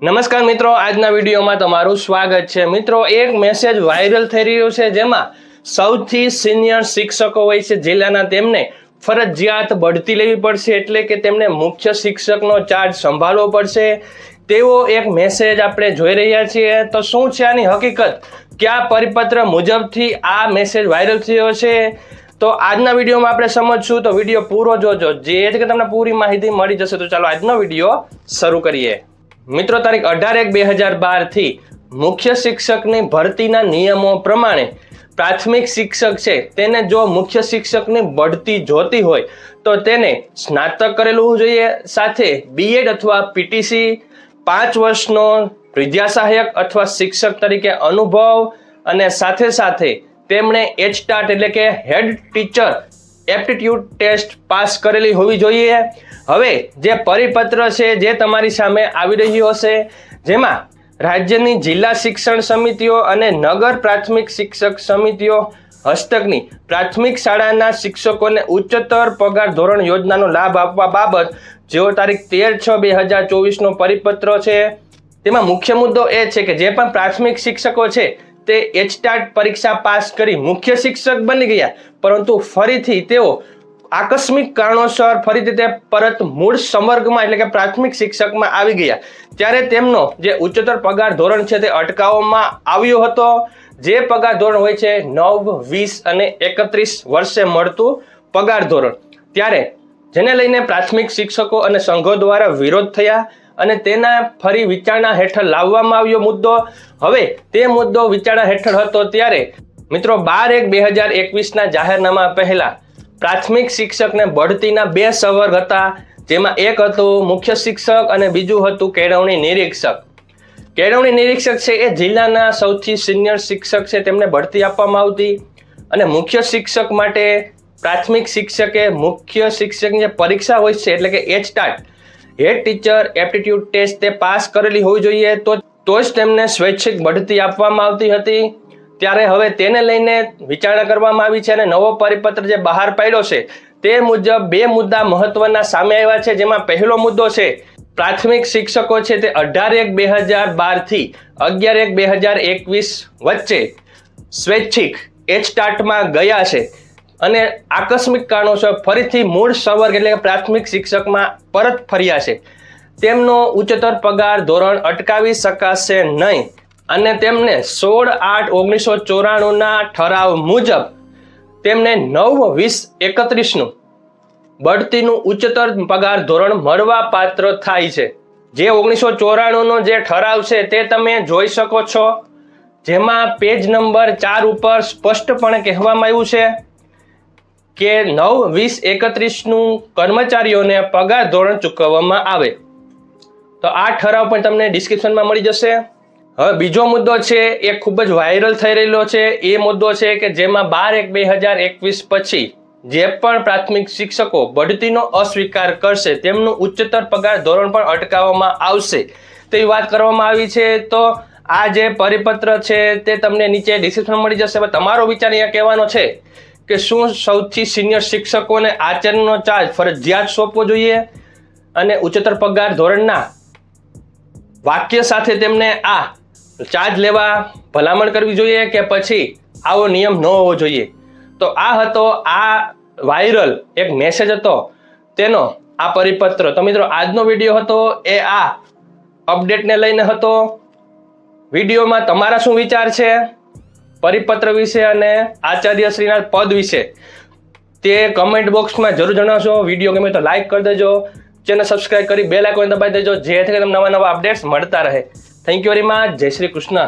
નમસ્કાર મિત્રો, આજના વિડીયોમાં તમારું સ્વાગત છે. મિત્રો, એક મેસેજ વાયરલ થઈ રહ્યો છે જેમાં સૌથી સિનિયર શિક્ષકો હોય છે જિલ્લાના તેમને ફરજિયાત બઢતી લેવી પડશે એટલે કે તેમને મુખ્ય શિક્ષકનો ચાર્જ સંભાળવો પડશે. તેવો એક મેસેજ આપણે જોઈ રહ્યા છીએ. તો શું છે આની હકીકત? કયા પરિપત્ર મુજબથી આ મેસેજ વાયરલ થયો છે? તો આજના વિડીયોમાં આપણે સમજશું. તો વીડિયો પૂરો જોજો. જે કે તમને પૂરી માહિતી મળી જશે, તો ચાલો આજનો વીડિયો શરૂ કરીએ. મિત્રો, તારીખ અઢાર એક બે હજાર બારથી મુખ્ય શિક્ષકની ભરતીના નિયમો પ્રમાણે પ્રાથમિક શિક્ષક છે, તેને જો મુખ્ય શિક્ષકની બઢતી જોતી હોય, તો તેને સ્નાતક કરેલું જોઈએ. સાથે બીએડ અથવા પીટીસી પાંચ વર્ષનો વિદ્યા સહાયક અથવા શિક્ષક તરીકે અનુભવ અને સાથે સાથે તેમણે એચટાટ એટલે કે head teacher aptitude test pass કરેલી હોવી જોઈએ. હવે જે પરિપત્ર છે જે તમારી સામે આવી રહ્યું હશે, જેમાં રાજ્યની જિલ્લા શિક્ષણ સમિતિઓ અને નગર પ્રાથમિક શિક્ષક સમિતિઓ હસ્તકની પ્રાથમિક શાળાના શિક્ષકોને ઉચ્ચતર પગાર ધોરણ યોજનાનો લાભ આપવા બાબત જેઓ તારીખ તેર છ બે હજાર ચોવીસનો પરિપત્ર છે, તેમાં મુખ્ય મુદ્દો એ છે કે જે પણ પ્રાથમિક શિક્ષકો છે, તે એચટાટ પરીક્ષા પાસ કરી મુખ્ય શિક્ષક બની ગયા, પરંતુ ફરીથી તેઓ આકસ્મિક કારણોસર ફરીથી તે પરત મૂળ સંવર્ગમાં એટલે કે પ્રાથમિક શિક્ષકમાં આવી ગયા. ત્યારે તેમનો જે ઉચ્ચતર પગાર ધોરણ છે તે અટકાવવામાં આવ્યો હતો. જે પગાર ધોરણ હોય છે નવ, વીસ અને એકત્રીસ વર્ષે મળતું પગાર ધોરણ. ત્યારે જેને લઈને પ્રાથમિક શિક્ષકો અને સંઘો દ્વારા વિરોધ થયા અને તેના ફરી વિચારણા હેઠળ લાવવામાં આવ્યો મુદ્દો. હવે તે મુદ્દો વિચારણા હેઠળ હતો ત્યારે મિત્રો બાર એક બે હજાર એકવીસના જાહેરનામા પહેલા પ્રાથમિક શિક્ષકને બઢતીના બે સંવર્ગ હતા, જેમાં એક હતું મુખ્ય શિક્ષક અને બીજું હતું કેળવણી નિરીક્ષક. કેળવણી નિરીક્ષક છે એ જિલ્લાના સૌથી સિનિયર શિક્ષક છે, તેમને બઢતી આપવામાં આવતી. અને મુખ્ય શિક્ષક માટે પ્રાથમિક શિક્ષકે મુખ્ય શિક્ષકની જે પરીક્ષા હોય છે, એટલે કે HTAT head teacher aptitude test તે પાસ કરેલી હોવી જોઈએ, તો તો જ તેમને સ્વૈચ્છિક બઢતી આપવામાં આવતી હતી. ત્યારે હવે તેને લઈને વિચારણા કરવામાં આવી છે અને નવો પરિપત્ર જે બહાર પાડ્યો છે, તે મુજબ બે મુદ્દા મહત્વના સામે આવ્યા છે, જેમાં પહેલો મુદ્દો છે, પ્રાથમિક શિક્ષકો છે તે અઢાર એક બે હજાર બારથી અગિયાર એક બે હજાર એકવીસ વચ્ચે સ્વૈચ્છિક એચટાટમાં ગયા છે અને આકસ્મિક કારણોસર ફરીથી મૂળ સંવર્ગ એટલે પ્રાથમિક શિક્ષકમાં પરત ફર્યા છે. તેમનો ઉચ્ચતર પગાર ધોરણ અટકાવી શકાશે નહીં. અને તેમને સોળ આઠ ઓગણીસો ચોરાણુંના ઠરાવ મુજબ તેમને નવ વીસ એકત્રીસનું બઢતીનું ઉચ્ચતર પગાર ધોરણ મળવા પાત્ર થાય છે. જે ઓગણીસો ચોરાણુંનો જે ઠરાવ છે તે તમે જોઈ શકો છો. જેમાં પેજ નંબર ચાર ઉપર સ્પષ્ટપણે કહેવામાં આવ્યું છે કે નવ વીસ એકત્રીસનું કર્મચારીઓને પગાર ધોરણ ચૂકવવામાં આવે. તો આ ઠરાવ પણ તમને ડિસ્ક્રિપ્શનમાં મળી જશે. હવે બીજો મુદ્દો છે, એ ખૂબ જ વાયરલ થઈ રહેલો છે. એ મુદ્દો છે કે જેમાં બાર એક બે હજાર એકવીસ પછી જે પણ પ્રાથમિક શિક્ષકો બઢતીનો અસ્વીકાર કરશે, તેમનું ઉચ્ચતર પગાર ધોરણ પણ અટકાવવામાં આવશે. તેવી વાત કરવામાં આવી છે, તો આ જે પરિપત્ર છે તે તમને નીચે ડિસ્ક્રિપ્શન મળી જશે. તમારો વિચાર અહીંયા કહેવાનો છે કે શું સૌથી સિનિયર શિક્ષકોને આચરણનો ચાર્જ ફરજિયાત સોંપવો જોઈએ અને ઉચ્ચતર પગાર ધોરણના વાક્ય સાથે તેમને આ ચાર્જ લેવા ભલામણ કરવી જોઈએ કે પછી આવો નિયમ ન હોવો જોઈએ? તો આ હતો, આ વાયરલ એક મેસેજ હતો, તેનો આ પરિપત્ર. તો મિત્રો, આજનો વીડિયો હતો એ આ અપડેટને લઈને હતો. વિડીયોમાં તમારા શું વિચાર છે? પરિપત્ર વિશે અને આચાર્યશ્રીના પદ વિશે તે કમેન્ટ બોક્સમાં જરૂર જણાવશો. વીડિયો ગમે તો લાઇક કરી દેજો. ચેનલ સબસ્ક્રાઇબ કરી બે આઇકોન દબાવી દેજો, જેથી તમને નવા નવા અપડેટ્સ મળતા રહે. થેન્ક યુ વેરી મચ જય શ્રી કૃષ્ણ